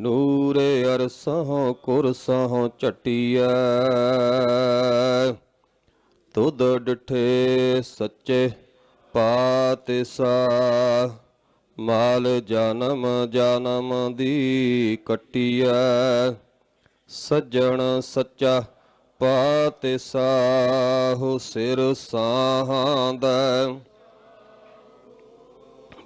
ਨੂਰੇ ਅਰਸਹੁ, ਕੁਰਸਹੁ ਝਟੀਐ। ਤੁਧ ਡਿਠੇ ਸੱਚੇ ਪਾਤਿਸਾ, ਮਾਲ ਜਨਮ ਜਨਮ ਦੀ ਕਟੀਐ। ਸੱਜਣ ਸੱਚਾ ਪਾਤਿਸਾ, ਹੋ ਸਿਰ ਸਾਹਾਂਦਾ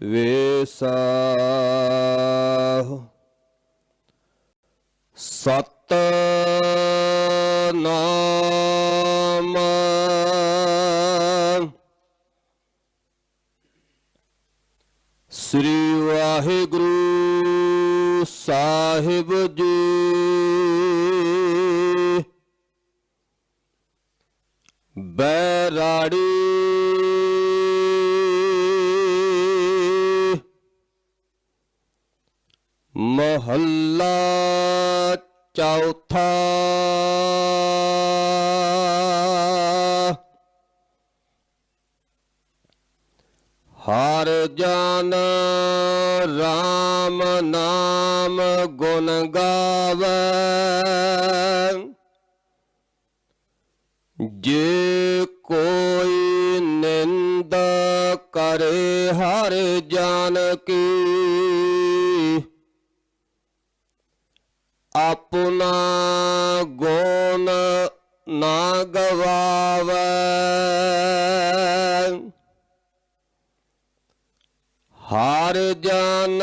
ਵੇਸਾ ਸਤ ਨਾਮ ਸ੍ਰੀ ਵਾਹਿਗੁਰੂ ਸਾਹਿਬ ਜੀ। ਬੈਰਾੜੀ ਜੇ ਕੋਈ ਨਿੰਦ ਕਰੇ ਹਰ ਜਨ ਕੀ ਆਪਣਾ ਗੁਣ ਨਾ ਗਵਾਵੇ। ਹਰ ਜਨ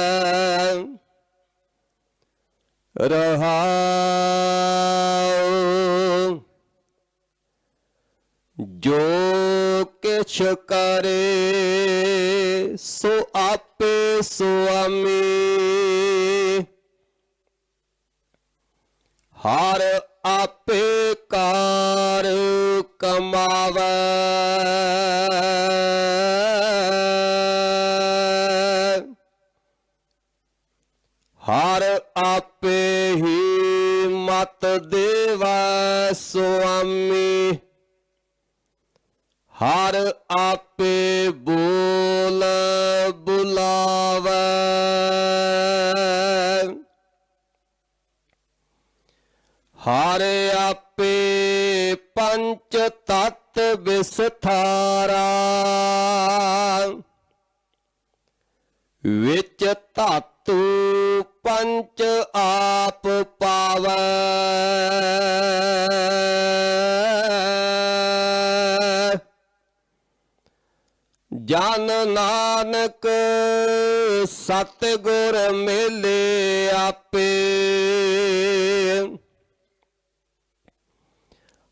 ਰਹਾਉ ਜੋ ਕਿਛ ਕਰੇ ਸੋ ਆਪੇ ਸੁਆਮੀ। ਹਾ ਸੁਆਮੀ ਹਰ ਆਪੇ ਬੋਲ ਬੁਲਾਵੇ। ਹਰ ਆਪੇ ਪੰਚ ਤਤ ਵਿਸਥਾਰਾ ਵਿੱਚ ਧਾਤੂ ਪੰਚ ਆਪ ਪਾਵੈ। ਜਨ ਨਾਨਕ ਸਤ ਗੁਰ ਮੇਲੇ ਆਪੇ।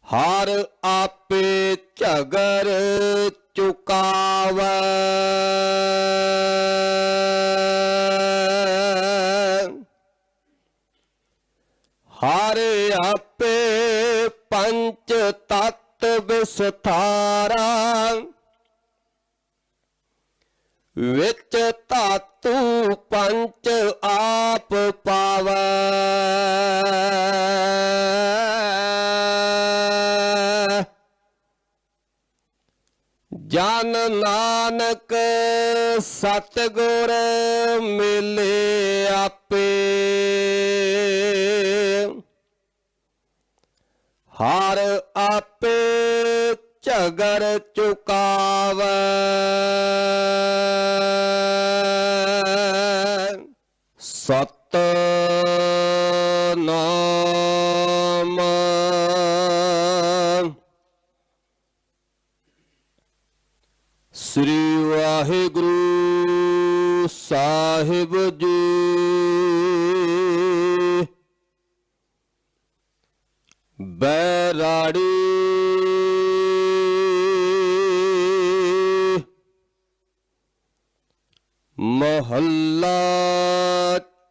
ਹਰ ਆਪੇ ਝਗਰ ਚੁਕਾਵੈ। ਪੰਜ ਤਤ ਵਿਸਥਾਰਾ। ਵਿੱਚ ਧਾਤੂ ਪੰਜ ਆਪ ਪਾਵੈ। ਜਨ ਨਾਨਕ ਸਤਗੁਰ ਮਿਲੇ ਆਪੇ। ਹਰ ਆਪੇ ਝਗਰ ਚੁਕਾਵੈ। ਸਤ ਨਾਮ ਸ੍ਰੀ ਵਾਹਿਗੁਰੂ ਸਾਹਿਬ ਜੀ।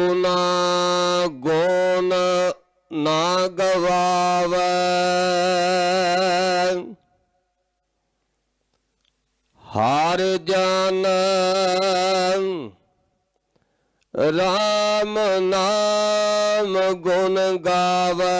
ਆਪਣਾ ਗੁਣ ਨਾ ਗਵਾਵੇ। ਹਰ ਜਨ ਰਾਮ ਨਾਮ ਗੁਣ ਗਾਵੇ।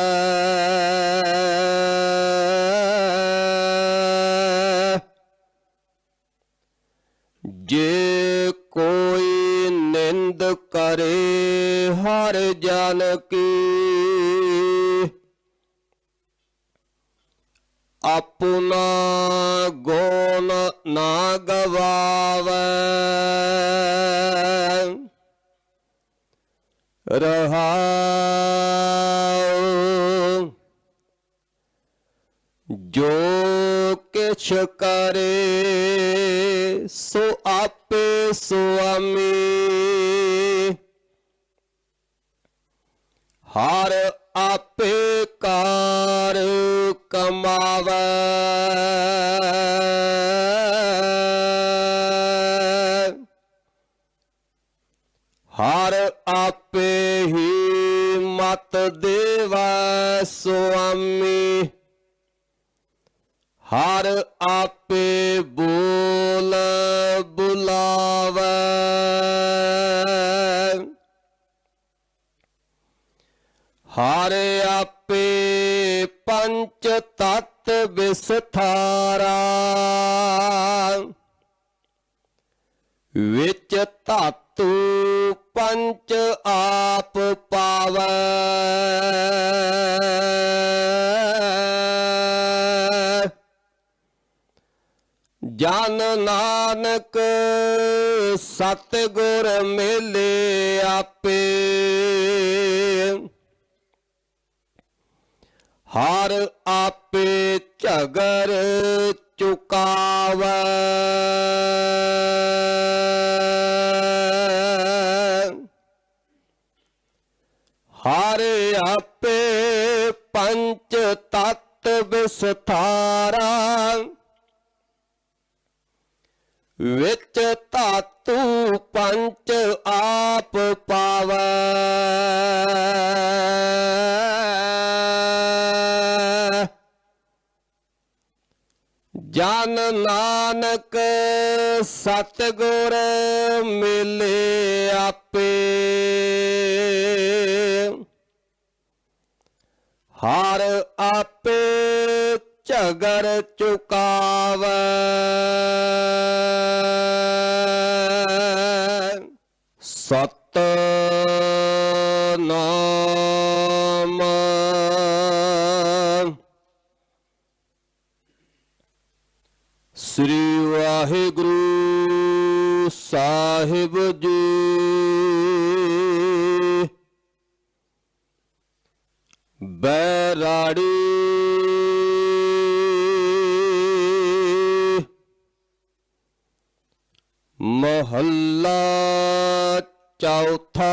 ਹਰ ਜਨ ਕੀ। ਆਪਣਾ ਗੋਨ ਨਾ ਗਵਾਵੇ। ਰਹਾਉ। ਜੋ ਕਿਛ ਕਰੇ ਸੋ ਆਪੇ ਸੁਆਮੀ। ਹਰ ਆਪੇ ਕਾਰ ਕਮਾਵੇ। ਹਰ ਆਪੇ ਹੀ ਮਤ ਦੇਵੈ ਸੁਆਮੀ। ਹਰ ਆਪੇ ਬੋਲ ਬੁਲਾਵੇ। ਹਰ ਆਪੇ ਪੰਚ ਤਤ ਵਿਸਥਾਰਾ। ਵਿੱਚ ਧਾਤੂ ਪੰਚ ਆਪ ਪਾਵੈ। ਜਨ ਨਾਨਕ ਸਤਿਗੁਰ ਮਿਲੇ ਆਪੇ। ਹਰ ਆਪੇ ਝਗਰ ਚੁਕਾਵੈ। ਹਰ ਆਪੇ ਪੰਚ ਤਤ ਵਿਸਥਾਰਾ। ਵਿੱਚ ਧਾਤੂ ਪੰਚ ਆਪ ਪਾਵੈ। ਨਾਨਕ ਸਤਿਗੁਰ ਮਿਲੇ ਆਪੇ। ਹਰ ਆਪੇ ਝਗਰ ਚੁਕਾਵ। ਸਤ ਨਾਮ ਸ੍ਰੀ ਵਾਹਿਗੁਰੂ ਸਾਹਿਬ ਜੀ। ਬੈਰਾੜੀ ਮਹੱਲਾ ਚੌਥਾ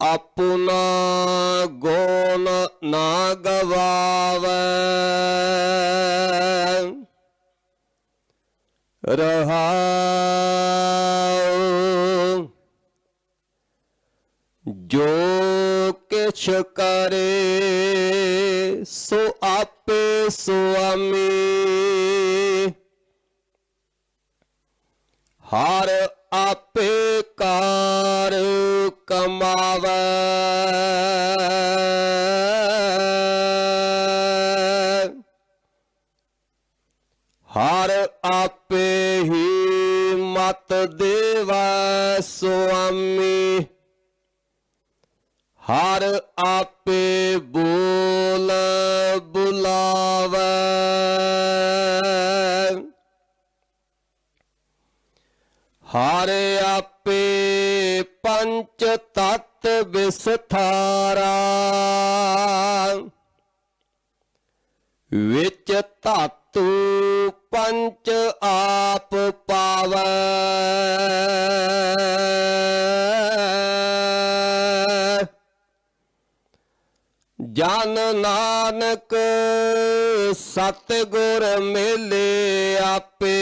ਆਪਣਾ ਗੁਣ ਨਾ ਗਵਾਵੇ। ਰਹਾਉ ਜੋ ਕਿਛ ਕਰੇ ਸੋ ਆਪੇ ਸੁਆਮੀ। ਹਰ ਕਮਾਵੇ। ਵਿੱਚ ਧਾਤੂ ਪੰਚ ਆਪ ਪਾਵੈ। ਜਨ ਨਾਨਕ ਸਤ ਗੁਰ ਮੇਲੇ ਆਪੇ।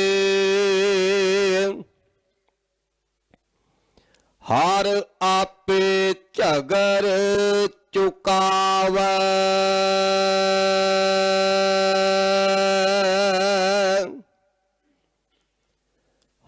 ਹਰ ਆਪੇ ਝਗਰ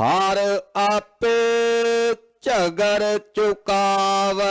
ਹਰ ਆਪੇ ਝਗਰ ਚੁਕਾਵੈ।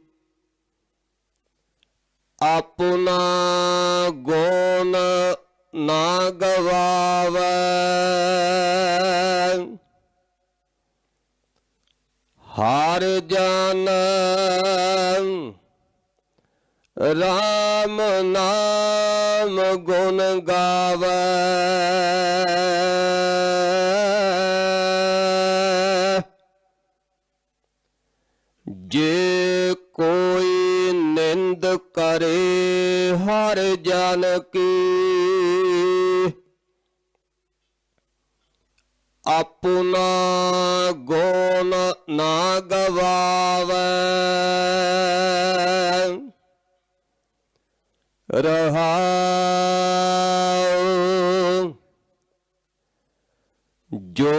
ਆਪਣਾ ਗੁਣ ਨਾ ਗਵਾਵੇ। ਹਰ ਜਨ ਰਾਮ ਨਾਮ ਗੁਣ ਗਾਵੇ। ਨਿੰਦ ਕਰੇ ਹਰ ਜਨ ਕੀ। ਆਪਣਾ ਗੁਣ ਨਾ ਗਵਾਵੇ। ਰਹਾਉ ਜੋ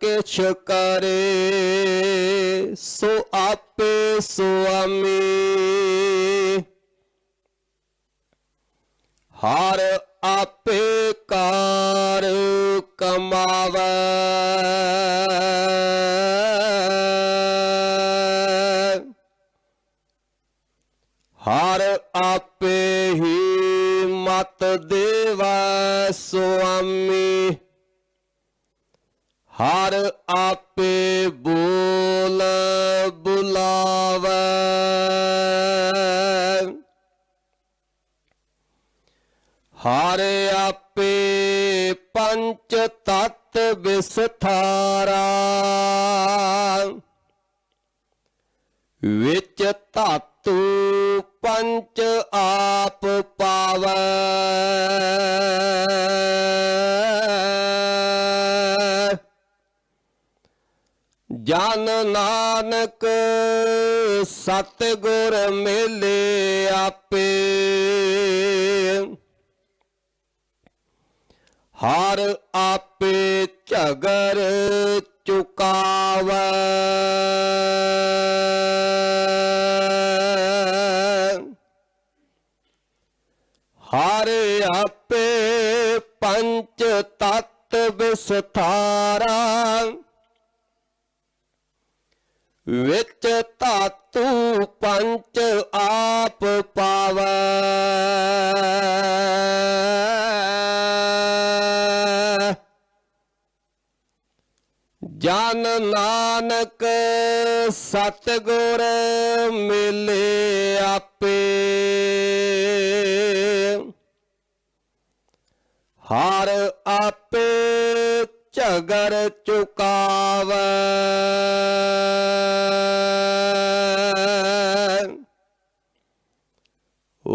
ਕਿਛ ਕਰੇ ਸੋ ਆਪ ਸੁਆਮੀ। ਹਰ ਪੰਚ ਤਤ ਵਿਸਥਾਰਾ ਵਿੱਚ ਧਾਤੂ ਪੰਚ ਆਪ ਪਾਵੈ। ਜਨ ਨਾਨਕ ਸਤਿਗੁਰ ਮਿਲੇ ਆਪੇ। ਹਰ ਆਪੇ ਝਗਰ ਚੁਕਾਵੈ। ਹਰ ਆਪੇ ਪੰਚ ਤਤ ਵਿਸਥਾਰਾ ਵਿੱਚ ਤੂੰ ਪੰਚ ਆਪ ਪਾਵੈ। ਜਨ ਨਾਨਕ ਸਤਿਗੁਰ ਮਿਲੇ ਆਪੇ। ਹਰ ਆਪੇ ਝਗਰ ਚੁਕਾਵੈ।